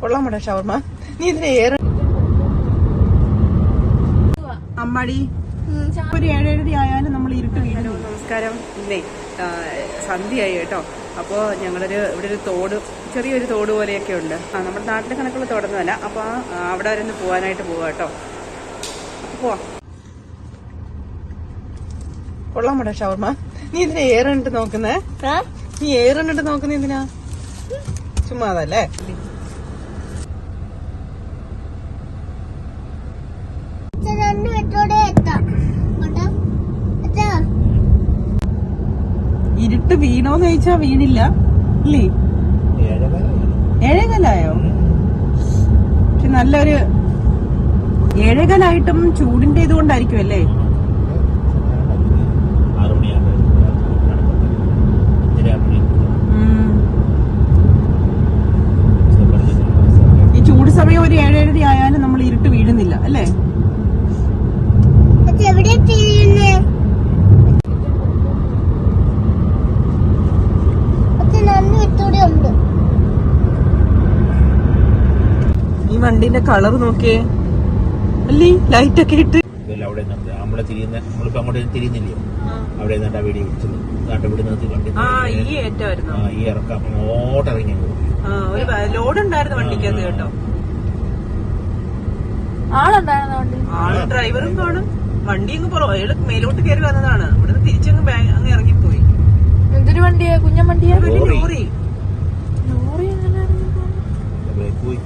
കൊള്ളാമടാ ഷവർമ്മ നീ ഇതിന് ഏറെ. അമ്മാടി ഒരു ഏഴേഴര ആയാലും നമ്മൾ ഇരുട്ട് നമസ്കാരം. ഇന്നേ സന്ധ്യയായി കേട്ടോ. അപ്പോൾ ഞങ്ങളൊരു ഇവിടെ ഒരു തോട് ചെറിയൊരു തോട് പോലെയൊക്കെ ഉണ്ട്. ആ നമ്മുടെ നാട്ടിലെ കണക്കുള്ള തോടൊന്നുമല്ല. അപ്പോൾ ആ, അവിടെ വരെ ഒന്ന് പോകാനായിട്ട് പോവാം കേട്ടോ. പോവാം. കൊള്ളാം കൊള്ളാമടാ ഷവർമ്മ നീ ഇതിനെ ഏറെ നോക്കുന്നേ? നീ ഏറെ നോക്കുന്ന എന്തിനാ? ചുമ്മാ വീണോന്ന് ചോദിച്ചാ വീണില്ല. ഇല്ലേ? ഏഴേകാലായോ? പക്ഷെ നല്ലൊരു ഏഴകലായിട്ടും ചൂടിന്റെ ഇതുകൊണ്ടായിരിക്കും അല്ലേ ഉം. ഈ ചൂട് സമയം ഒരു ഏഴേഴര ആയാലും നമ്മൾ ഇരുട്ട് വീഴുന്നില്ല അല്ലേ അച്ഛ എവിടെ തിരിയുന്നേ അച്ഛൻ രണ്ട് മെട്രോടെ ഉണ്ട് ഈ വണ്ടിന്റെ കളർ നോക്കിയേ. അല്ലേ? ലൈറ്റ് ഒക്കെ ഇട്ട്. അവിടെ നിന്നിട്ട് നമ്മളെ തിരിയുന്ന നമ്മളിപ്പോ അങ്ങോട്ട് തിരിയുന്നില്ലയോ അവിടെ പിടിച്ചത് ഈ ഇറക്കം. ലോഡ് ഉണ്ടായിരുന്നു വണ്ടിക്കകത്ത് കേട്ടോ. ആൾ ഡ്രൈവറും കാണും. വണ്ടി അങ്ങ് പുറം അയാൾ മേലോട്ട് കയറി വന്നതാണ്. ഇവിടുന്ന് തിരിച്ചങ്ങ് അങ്ങ് ഇറങ്ങിപ്പോയി. എന്തൊരു വണ്ടിയാ? കുഞ്ഞൻ വണ്ടിയാ? ലോറി. ലോറി. പോയി.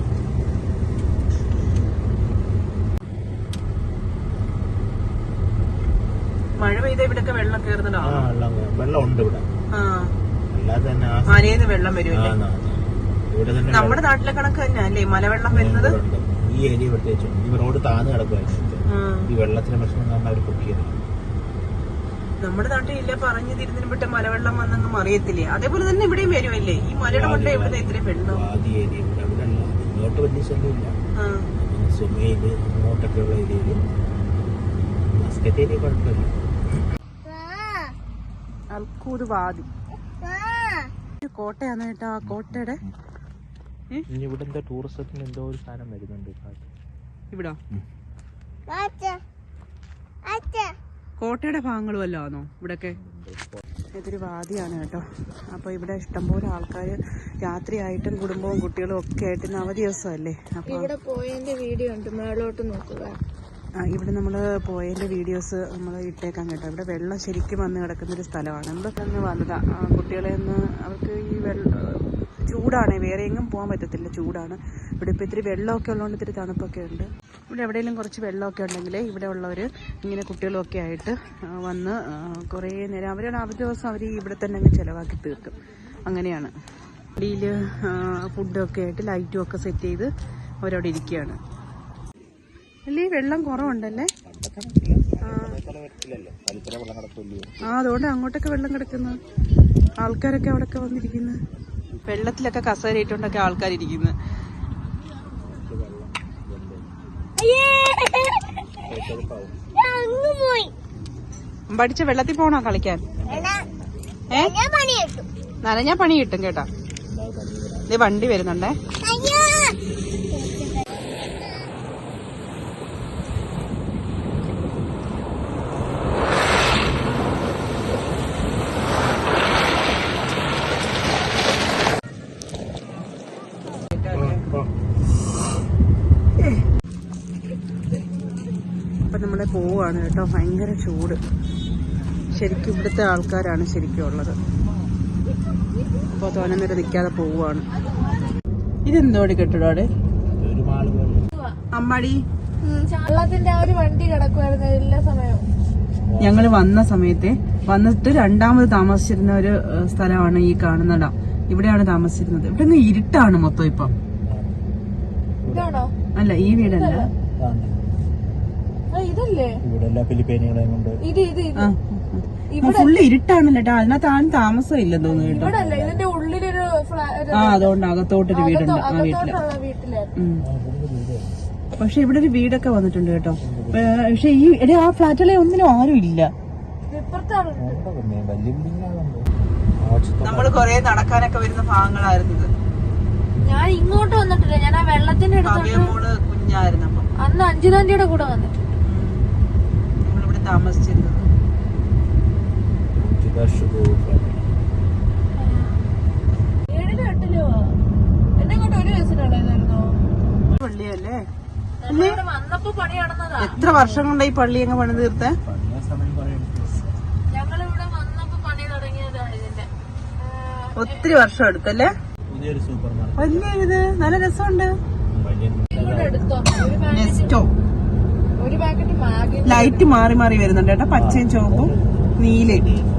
വെള്ളം ആ കയറുന്നതാ വെള്ളം വെള്ളം ഉണ്ട് ഇവിടെ. അല്ലാതെ തന്നെ ആ വെള്ളം വരുമല്ലേ. ഇവിടെ തന്നെ നമ്മുടെ നാട്ടിലെ കണക്ക് തന്നെ അല്ലേ? മലവെള്ളം വരുന്നത്? ഈ ഏരിയ പ്രത്യേകിച്ച് ഈ റോഡ് താന്ന് കിടക്കുമായിരുന്നു ഈ വെള്ളത്തിന് പ്രശ്നം കാരണം അവർ പൊക്കിയത് നമ്മുടെ നാട്ടിൽ ഇല്ല പറഞ്ഞു തിരുന്നിട്ട് മലവെള്ളം വന്നൊന്നും അറിയത്തില്ലേ? അതേപോലെ തന്നെ ഇവിടെയും വരുമല്ലേ ഈ മലയുടെ കൊണ്ട് എവിടെ ഇത്രയും വെള്ളം. ഇങ്ങോട്ട് വലിയ ശല്യമില്ല. സുമയിൽ അങ്ങോട്ടൊക്കെ ഉള്ള ഏരിയയിൽ. മസ്കറ്റ് ഏരിയ കുഴപ്പമില്ല. അൽക്കൂത് വാതി കോട്ടയാണ് കേട്ടോ ആ കോട്ടയുടെ. ഇവിടെ എന്തോ ടൂറിസത്തിന് എന്തോ ഒരു സാധനം വരുന്നുണ്ട് ഇവിടെ? കോട്ടയുടെ ഭാഗങ്ങളും വല്ലോ ആണോ ഇവിടൊക്കെ? ഇതൊരു വാദിയാണ് കേട്ടോ. അപ്പോൾ ഇവിടെ ഇഷ്ടംപോലെ ആൾക്കാർ രാത്രിയായിട്ടും കുടുംബവും കുട്ടികളും ഒക്കെ ആയിട്ട് അവധി ദിവസമല്ലേ അപ്പോൾ ഇവിടെ പോയതിന്റെ വീഡിയോ ഉണ്ട്. മേളോട്ട് നോക്കുക. ഇവിടെ നമ്മൾ പോയതിന്റെ വീഡിയോസ് നമ്മൾ ഇട്ടേക്കാൻ കേട്ടോ. ഇവിടെ വെള്ളം ശരിക്കും വന്ന് കിടക്കുന്ന ഒരു സ്ഥലമാണ്. നമ്മൾ ഒന്ന് വന്നതാ. ആ, കുട്ടികളെ ഒന്ന് അവർക്ക് ഈ വെള്ളം ചൂടാണ്. വേറെ എങ്ങും പോകാൻ പറ്റത്തില്ല. ചൂടാണ്. ഇവിടെ ഇപ്പോൾ ഇത്തിരി വെള്ളമൊക്കെ ഉള്ളതുകൊണ്ട് ഇത്തിരി തണുപ്പൊക്കെ ഉണ്ട്. ഇവിടെ എവിടെയെങ്കിലും കുറച്ച് വെള്ളമൊക്കെ ഉണ്ടെങ്കിൽ ഇവിടെ ഉള്ളവർ ഇങ്ങനെ കുട്ടികളൊക്കെ ആയിട്ട് വന്ന് കുറേ നേരം അവരുടെ അവധി ദിവസം അവർ ഇവിടെ തന്നെ അങ്ങ് ചിലവാക്കി തീർക്കും. അങ്ങനെയാണ്. വണ്ടിയിൽ ഫുഡൊക്കെ ആയിട്ട് ലൈറ്റും ഒക്കെ സെറ്റ് ചെയ്ത് അവരവിടെ ഇരിക്കുകയാണ്. അല്ലേ വെള്ളം കുറവുണ്ടല്ലേ? ആ. അതുകൊണ്ട് അങ്ങോട്ടൊക്കെ വെള്ളം കിടക്കുന്നു. ആൾക്കാരൊക്കെ അവിടെയൊക്കെ വന്നിരിക്കുന്നു. വെള്ളത്തിലൊക്കെ കസേരയിട്ടുണ്ടൊക്കെ ആൾക്കാരിരിക്കുന്നു. പഠിച്ച വെള്ളത്തിൽ പോണോ കളിക്കാൻ? ഏ? ഞാൻ പണി കിട്ടും നനഞ്ഞാ പണി കിട്ടും കേട്ടാ. ദേ വണ്ടി വരുന്നുണ്ടേ. അയ്യോ അപ്പൊ നമ്മളെ പോവുകയാണ് കേട്ടോ. ഭയങ്കര ചൂട്. ശരിക്കും ഇവിടുത്തെ ആൾക്കാരാണ് ശരിക്കും ഉള്ളത്. അപ്പോൾ തോനെ നേരം നിൽക്കാതെ പോവുകയാണ് ഇതെന്തോടി കെട്ടിടോടെ? അമ്മാടി. വെള്ളത്തിന്റെ ആ ഒരു വണ്ടി കിടക്കുമായിരുന്നു എല്ലാ സമയവും. ഞങ്ങൾ വന്ന സമയത്തെ വന്നിട്ട് രണ്ടാമത് താമസിച്ചിരുന്ന ഒരു സ്ഥലമാണ് ഈ കാണുന്ന ഡാം ഇവിടെയാണ് താമസിച്ചിരുന്നത്. ഇവിടെ നിന്ന് ഇരുട്ടാണ് മൊത്തം ഇപ്പം. അല്ല ഈ വീടല്ല. ഇവിടെ ഫിലിപ്പീനുകളെയും കൊണ്ട്. ഇത് ഇത് ഫുള്ള് ഇരുട്ടാണല്ലോ ട്ടാ. അതിനകത്ത് ആരും താമസം ഇല്ലെന്ന് തോന്നുന്നു കേട്ടോ. ഇതിന്റെ ഉള്ളിലൊരു ആ അതുകൊണ്ട് അകത്തോട്ടൊരു വീടുണ്ട്. ആ വീട്ടിൽ. പക്ഷെ ഇവിടെ ഒരു വീടൊക്കെ വന്നിട്ടുണ്ട് കേട്ടോ. പക്ഷെ ഈ എടേ ആ ഫ്ലാറ്റിലെ ഒന്നിനും ആരും ഇല്ല. നമ്മൾ വലിയ ബിൽഡിങ്ങാണല്ലോ നമ്മൾ കൊറേ നടക്കാനൊക്കെ വരുന്ന ഭാഗങ്ങളായിരുന്നു ഇത്. ഞാൻ ഇങ്ങോട്ട് വന്നിട്ടില്ല. ഞാൻ ആ വെള്ളത്തിന്റെ മോൾ കുഞ്ഞായിരുന്നു അന്ന് അന്ന് അഞ്ചുതാന്റിയുടെ കൂടെ വന്നു ഒരു താമസിച്ചിരുന്നത് പള്ളിയല്ലേ? എത്ര വർഷം കൊണ്ട് ഈ പള്ളി അങ്ങ് പണി തീർത്തേ? ഒത്തിരി വർഷം എടുത്തല്ലേ? വലിയ ഇത്. നല്ല രസമുണ്ട്. നെസ്റ്റോ. ലൈറ്റ് മാറി മാറി വരുന്നുണ്ട് കേട്ടോ. പച്ചയും ചുവപ്പും നീലയും.